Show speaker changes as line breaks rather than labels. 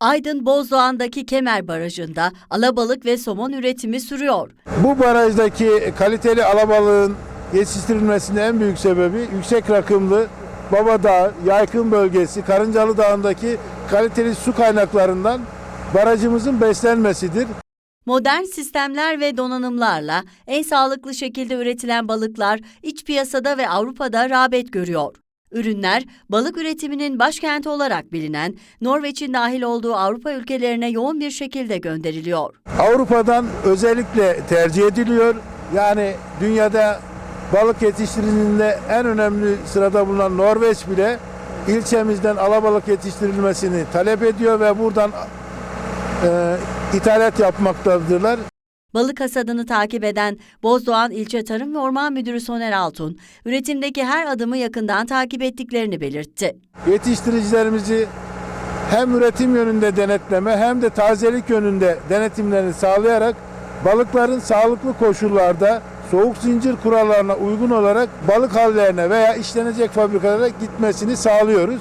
Aydın Bozdoğan'daki Kemer Barajı'nda alabalık ve somon üretimi sürüyor.
Bu barajdaki kaliteli alabalığın yetiştirilmesinin en büyük sebebi yüksek rakımlı Baba Dağı, Yaykın bölgesi, Karıncalı Dağı'ndaki kaliteli su kaynaklarından barajımızın beslenmesidir.
Modern sistemler ve donanımlarla en sağlıklı şekilde üretilen balıklar iç piyasada ve Avrupa'da rağbet görüyor. Ürünler, balık üretiminin başkenti olarak bilinen Norveç'in dahil olduğu Avrupa ülkelerine yoğun bir şekilde gönderiliyor.
Avrupa'dan özellikle tercih ediliyor. Yani dünyada balık yetiştirildiğinde en önemli sırada bulunan Norveç bile ilçemizden alabalık yetiştirilmesini talep ediyor ve buradan e, ithalat yapmaktadırlar.
Balık hasadını takip eden Bozdoğan İlçe Tarım ve Orman Müdürü Soner Altun, üretimdeki her adımı yakından takip ettiklerini belirtti.
Yetiştiricilerimizi hem üretim yönünde denetleme hem de tazelik yönünde denetimlerini sağlayarak balıkların sağlıklı koşullarda soğuk zincir kurallarına uygun olarak balık hallerine veya işlenecek fabrikalara gitmesini sağlıyoruz.